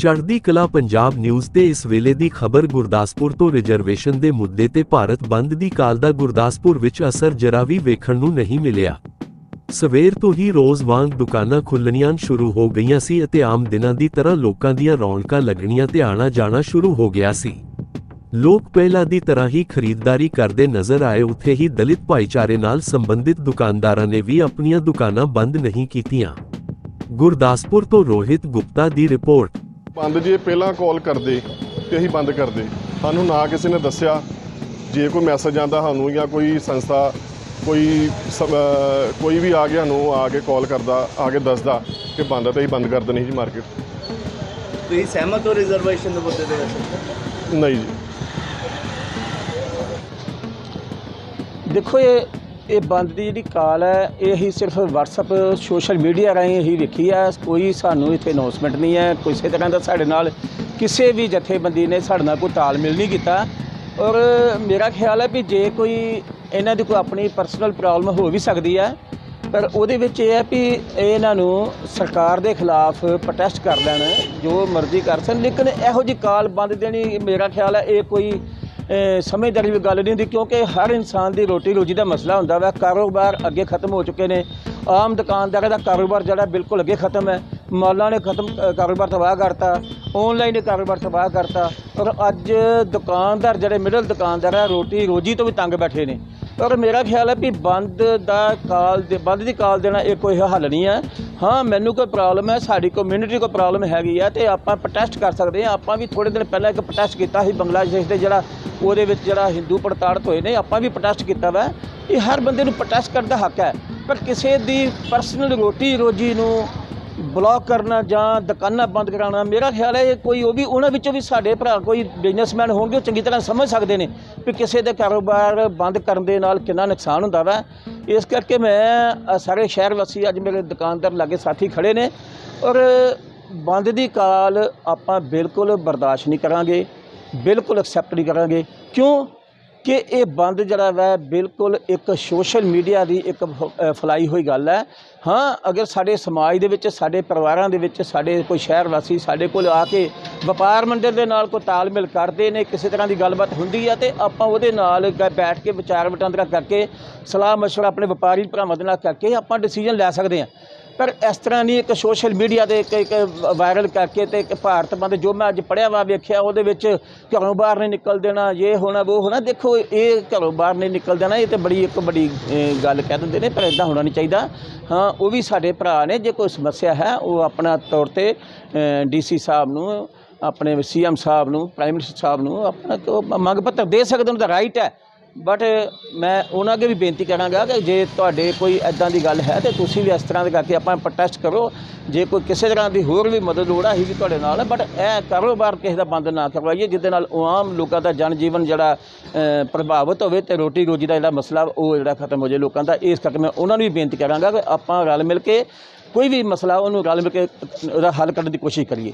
ਚੜ੍ਹਦੀ ਕਲਾ ਪੰਜਾਬ ਨਿਊਜ਼ ਤੇ ਇਸ ਵੇਲੇ ਦੀ ਖਬਰ ਗੁਰਦਾਸਪੁਰ ਤੋਂ ਰਿਜ਼ਰਵੇਸ਼ਨ ਦੇ ਮੁੱਦੇ ਤੇ ਭਾਰਤ ਬੰਦ ਦੀ ਕਾਲ ਦਾ ਗੁਰਦਾਸਪੁਰ ਵਿੱਚ ਅਸਰ ਜਰਾ ਵੀ ਵੇਖਣ ਨੂੰ ਨਹੀਂ ਮਿਲਿਆ। ਸਵੇਰ ਤੋਂ ਹੀ ਰੋਜ਼ ਵਾਂਗ ਦੁਕਾਨਾਂ ਖੁੱਲਣੀਆਂ ਸ਼ੁਰੂ ਹੋ ਗਈਆਂ ਸੀ ਅਤੇ ਆਮ ਦਿਨਾਂ ਦੀ ਤਰ੍ਹਾਂ ਲੋਕਾਂ ਦੀਆਂ ਰੌਣਕਾਂ ਲੱਗਣੀਆਂ ਤੇ ਆਣਾ ਜਾਣਾ ਸ਼ੁਰੂ ਹੋ ਗਿਆ ਸੀ। ਲੋਕ ਪਹਿਲਾਂ ਦੀ ਤਰ੍ਹਾਂ ਹੀ ਖਰੀਦਦਾਰੀ ਕਰਦੇ ਨਜ਼ਰ ਆਏ, ਉੱਥੇ ਹੀ ਦਲਿਤ ਭਾਈਚਾਰੇ ਨਾਲ ਸੰਬੰਧਿਤ ਦੁਕਾਨਦਾਰਾਂ ਨੇ ਵੀ ਆਪਣੀਆਂ ਦੁਕਾਨਾਂ ਬੰਦ ਨਹੀਂ ਕੀਤੀਆਂ। ਗੁਰਦਾਸਪੁਰ ਤੋਂ ਰੋਹਿਤ ਗੁਪਤਾ ਦੀ ਰਿਪੋਰਟ। ਬੰਦ ਜੇ ਪਹਿਲਾਂ ਕਾਲ ਕਰਦੇ ਤੇ ਅਸੀਂ ਬੰਦ ਕਰਦੇ। ਸਾਨੂੰ ਨਾ ਕਿਸੇ ਨੇ ਦੱਸਿਆ। ਜੇ ਕੋਈ ਮੈਸੇਜ ਆਂਦਾ ਸਾਨੂੰ ਜਾਂ ਕੋਈ ਸੰਸਥਾ ਕੋਈ ਕੋਈ ਵੀ ਆ ਗਿਆ ਨੂੰ ਆ ਕੇ ਕਾਲ ਕਰਦਾ ਆ ਕੇ ਦੱਸਦਾ ਕਿ ਬੰਦ ਹੈ ਤੇ ਅਸੀਂ ਬੰਦ ਕਰ ਦੇਣੀ ਜੀ ਮਾਰਕੀਟ ਤੁਸੀਂ ਸਹਿਮਤ ਹੋ ਰਿਜ਼ਰਵੇਸ਼ਨ ਦੇ ਮੁੱਦੇ ਦੇ ਵਿੱਚ ਨਹੀਂ ਜੀ। ਦੇਖੋ ਇਹ ਇਹ ਬੰਦ ਦੀ ਜਿਹੜੀ ਕਾਲ ਹੈ, ਇਹ ਹੀ ਸਿਰਫ WhatsApp ਸੋਸ਼ਲ ਮੀਡੀਆ ਰਾਹੀਂ ਹੀ ਵੇਖੀ ਹੈ। ਕੋਈ ਸਾਨੂੰ ਇੱਥੇ ਅਨਾਉਂਸਮੈਂਟ ਨਹੀਂ ਹੈ। ਕਿਸੇ ਤਰ੍ਹਾਂ ਦਾ ਸਾਡੇ ਨਾਲ ਕਿਸੇ ਵੀ ਜਥੇਬੰਦੀ ਨੇ ਸਾਡੇ ਨਾਲ ਕੋਈ ਤਾਲਮੇਲ ਨਹੀਂ ਕੀਤਾ। ਔਰ ਮੇਰਾ ਖਿਆਲ ਹੈ ਵੀ ਜੇ ਕੋਈ ਇਹਨਾਂ ਦੀ ਕੋਈ ਆਪਣੀ ਪਰਸਨਲ ਪ੍ਰੋਬਲਮ ਹੋ ਵੀ ਸਕਦੀ ਹੈ, ਪਰ ਉਹਦੇ ਵਿੱਚ ਇਹ ਹੈ ਵੀ ਇਹਨਾਂ ਨੂੰ ਸਰਕਾਰ ਦੇ ਖਿਲਾਫ ਪ੍ਰੋਟੈਸਟ ਕਰ ਲੈਣ, ਜੋ ਮਰਜ਼ੀ ਕਰ ਸਕਣ। ਲੇਕਿਨ ਇਹੋ ਜੀ ਕਾਲ ਬੰਦ ਦੇਣੀ, ਮੇਰਾ ਖਿਆਲ ਹੈ ਇਹ ਕੋਈ ਸਮਝਦਾਰੀ ਵੀ ਗੱਲ ਨਹੀਂ ਹੁੰਦੀ, ਕਿਉਂਕਿ ਹਰ ਇਨਸਾਨ ਦੀ ਰੋਟੀ ਰੋਜੀ ਦਾ ਮਸਲਾ ਹੁੰਦਾ ਵਾ, ਕਾਰੋਬਾਰ ਅੱਗੇ ਖਤਮ ਹੋ ਚੁੱਕੇ ਨੇ। ਆਮ ਦੁਕਾਨਦਾਰਾਂ ਦਾ ਕਾਰੋਬਾਰ ਜਿਹੜਾ ਬਿਲਕੁਲ ਅੱਗੇ ਖਤਮ ਹੈ। ਮਾਲਾਂ ਨੇ ਖਤਮ ਕਾਰੋਬਾਰ ਤਬਾਹ ਕਰਤਾ ਆਨਲਾਈਨ ਨੇ ਕਾਰੋਬਾਰ ਤਬਾਹ ਕਰਤਾ। ਔਰ ਅੱਜ ਦੁਕਾਨਦਾਰ ਜਿਹੜੇ ਮਿਡਲ ਦੁਕਾਨਦਾਰ ਆ, ਰੋਟੀ ਰੋਜੀ ਤੋਂ ਵੀ ਤੰਗ ਬੈਠੇ ਨੇ। ਔਰ ਮੇਰਾ ਖਿਆਲ ਹੈ ਵੀ ਬੰਦ ਦਾ ਕਾਲ ਦੇ ਬੰਦ ਦੀ ਕਾਲ ਦੇਣਾ ਇਹ ਕੋਈ ਹੱਲ ਨਹੀਂ ਹੈ। ਹਾਂ, ਮੈਨੂੰ ਕੋਈ ਪ੍ਰੋਬਲਮ ਹੈ, ਸਾਡੀ ਕਮਿਊਨਿਟੀ ਕੋਈ ਪ੍ਰੋਬਲਮ ਹੈਗੀ ਹੈ ਤੇ ਆਪਾਂ ਪ੍ਰੋਟੈਸਟ ਕਰ ਸਕਦੇ ਹਾਂ। ਆਪਾਂ ਵੀ ਥੋੜੇ ਦਿਨ ਪਹਿਲਾਂ ਇੱਕ ਪ੍ਰੋਟੈਸਟ ਕੀਤਾ ਸੀ ਬੰਗਲਾਦੇਸ਼ ਦੇ ਜਿਹੜਾ ਉਹਦੇ ਵਿੱਚ ਜਿਹੜਾ ਹਿੰਦੂ ਪੜਤਾੜਤ ਹੋਏ ਨੇ, ਆਪਾਂ ਵੀ ਪ੍ਰੋਟੈਸਟ ਕੀਤਾ ਵਾ। ਇਹ ਹਰ ਬੰਦੇ ਨੂੰ ਪ੍ਰੋਟੈਸਟ ਕਰਨ ਦਾ ਹੱਕ ਹੈ। ਪਰ ਕਿਸੇ ਦੀ ਪਰਸਨਲ ਰੋਟੀ ਰੋਜੀ ਨੂੰ ਬਲੌਕ ਕਰਨਾ ਜਾਂ ਦੁਕਾਨਾਂ ਬੰਦ ਕਰਾਉਣਾ, ਮੇਰਾ ਖਿਆਲ ਹੈ ਇਹ ਕੋਈ ਉਹ ਵੀ, ਉਹਨਾਂ ਵਿੱਚੋਂ ਵੀ ਸਾਡੇ ਭਰਾ ਕੋਈ ਬਿਜ਼ਨਸਮੈਨ ਹੋਣਗੇ, ਉਹ ਚੰਗੀ ਤਰ੍ਹਾਂ ਸਮਝ ਸਕਦੇ ਨੇ ਵੀ ਕਿਸੇ ਦੇ ਕਾਰੋਬਾਰ ਬੰਦ ਕਰਨ ਦੇ ਨਾਲ ਕਿੰਨਾ ਨੁਕਸਾਨ ਹੁੰਦਾ ਵਾ। ਇਸ ਕਰਕੇ ਮੈਂ ਸਾਰੇ ਸ਼ਹਿਰ ਵਾਸੀ ਅੱਜ ਮੇਰੇ ਦੁਕਾਨਦਾਰ ਲਾਗੇ ਸਾਥੀ ਖੜੇ ਨੇ ਔਰ ਬੰਦ ਦੀ ਕਾਲ ਆਪਾਂ ਬਿਲਕੁਲ ਬਰਦਾਸ਼ਤ ਨਹੀਂ ਕਰਾਂਗੇ, ਬਿਲਕੁਲ ਐਕਸੈਪਟ ਨਹੀਂ ਕਰਾਂਗੇ। ਕਿਉਂ? ਕਿ ਇਹ ਬੰਦ ਜਿਹੜਾ ਵੈ, ਬਿਲਕੁਲ ਇੱਕ ਸੋਸ਼ਲ ਮੀਡੀਆ ਦੀ ਇੱਕ ਫਲਾਈ ਹੋਈ ਗੱਲ ਹੈ। ਹਾਂ, ਅਗਰ ਸਾਡੇ ਸਮਾਜ ਦੇ ਵਿੱਚ, ਸਾਡੇ ਪਰਿਵਾਰਾਂ ਦੇ ਵਿੱਚ, ਸਾਡੇ ਕੋਈ ਸ਼ਹਿਰ ਵਾਸੀ ਸਾਡੇ ਕੋਲ ਆ ਕੇ ਵਪਾਰ ਮੰਡਲ ਦੇ ਨਾਲ ਕੋਈ ਤਾਲਮੇਲ ਕਰਦੇ ਨੇ, ਕਿਸੇ ਤਰ੍ਹਾਂ ਦੀ ਗੱਲਬਾਤ ਹੁੰਦੀ ਆ, ਤੇ ਆਪਾਂ ਉਹਦੇ ਨਾਲ ਬੈਠ ਕੇ ਵਿਚਾਰ ਵਟਾਂਦਰਾ ਕਰਕੇ ਸਲਾਹ ਮਸ਼ਵਰਾ ਆਪਣੇ ਵਪਾਰੀ ਭਰਾਵਾਂ ਦੇ ਨਾਲ ਕਰਕੇ ਆਪਾਂ ਡਿਸੀਜਨ ਲੈ ਸਕਦੇ ਹਾਂ। ਪਰ ਇਸ ਤਰ੍ਹਾਂ ਨਹੀਂ, ਇੱਕ ਸੋਸ਼ਲ ਮੀਡੀਆ ਤੇ ਇੱਕ ਇੱਕ ਵਾਇਰਲ ਕਰਕੇ ਤੇ ਇੱਕ ਭਾਰਤ ਬੰਦ ਜੋ ਮੈਂ ਅੱਜ ਪੜਿਆ ਵਾ, ਵੇਖਿਆ, ਉਹਦੇ ਵਿੱਚ ਘਰੋਂ ਬਾਹਰ ਨਹੀਂ ਨਿਕਲ ਦੇਣਾ ਇਹ ਹੋਣਾ ਉਹ ਹੋਣਾ, ਦੇਖੋ, ਇਹ ਘਰੋਂ ਬਾਹਰ ਨਹੀਂ ਨਿਕਲ ਦੇਣਾ, ਇਹ ਤੇ ਬੜੀ ਇੱਕ ਬੜੀ ਗੱਲ ਕਹਿ ਦਿੰਦੇ ਨੇ, ਪਰ ਇਦਾਂ ਹੋਣਾ ਨਹੀਂ ਚਾਹੀਦਾ। ਹਾਂ, ਉਹ ਵੀ ਸਾਡੇ ਭਰਾ ਨੇ, ਜੇ ਕੋਈ ਸਮੱਸਿਆ ਹੈ, ਉਹ ਆਪਣਾ ਤੌਰ ਤੇ ਡੀਸੀ ਸਾਹਿਬ ਨੂੰ, ਆਪਣੇ ਸੀਐਮ ਸਾਹਿਬ ਨੂੰ, ਪ੍ਰਾਈਮ ਮਿਨਿਸਟਰ ਸਾਹਿਬ ਨੂੰ, ਆਪਣਾ ਮੰਗ ਪੱਤਰ ਦੇ ਸਕਦੇ ਉਹਨਾਂ ਦਾ ਰਾਈਟ ਹੈ। ਬਟ ਮੈਂ ਉਹਨਾਂ ਅੱਗੇ ਵੀ ਬੇਨਤੀ ਕਰਾਂਗਾ ਕਿ ਜੇ ਤੁਹਾਡੇ ਕੋਈ ਐਦਾਂ ਦੀ ਗੱਲ ਹੈ ਤੇ ਤੁਸੀਂ ਵੀ ਇਸ ਤਰ੍ਹਾਂ ਦੇ ਕਰਕੇ ਆਪਾਂ ਪ੍ਰੋਟੈਸਟ ਕਰੋ। ਜੇ ਕੋਈ ਕਿਸੇ ਤਰ੍ਹਾਂ ਦੀ ਹੋਰ ਵੀ ਮਦਦ ਲੋੜ ਆਹੀ ਵੀ ਤੁਹਾਡੇ ਨਾਲ ਬਟ ਇਹ ਕਾਰੋਬਾਰ ਕਿਸੇ ਦਾ ਬੰਦ ਨਾ ਕਰਵਾਈਏ, ਜਿਹਦੇ ਨਾਲ ਉਹ ਆਮ ਲੋਕਾਂ ਦਾ ਜਨ ਜੀਵਨ ਜਿਹੜਾ ਪ੍ਰਭਾਵਿਤ ਹੋਵੇ ਤੇ ਰੋਟੀ ਰੋਜੀ ਦਾ ਜਿਹੜਾ ਮਸਲਾ ਉਹ ਜਿਹੜਾ ਖਤਮ ਹੋ ਜਾਏ ਲੋਕਾਂ ਦਾ। ਇਸ ਕਰਕੇ ਮੈਂ ਉਹਨਾਂ ਨੂੰ ਵੀ ਬੇਨਤੀ ਕਰਾਂਗਾ ਕਿ ਆਪਾਂ ਰਲ ਮਿਲ ਕੇ ਕੋਈ ਵੀ ਮਸਲਾ ਉਹਨੂੰ ਰਲ ਮਿਲ ਕੇ ਉਹਦਾ ਹੱਲ ਕੱਢਣ ਦੀ ਕੋਸ਼ਿਸ਼ ਕਰੀਏ।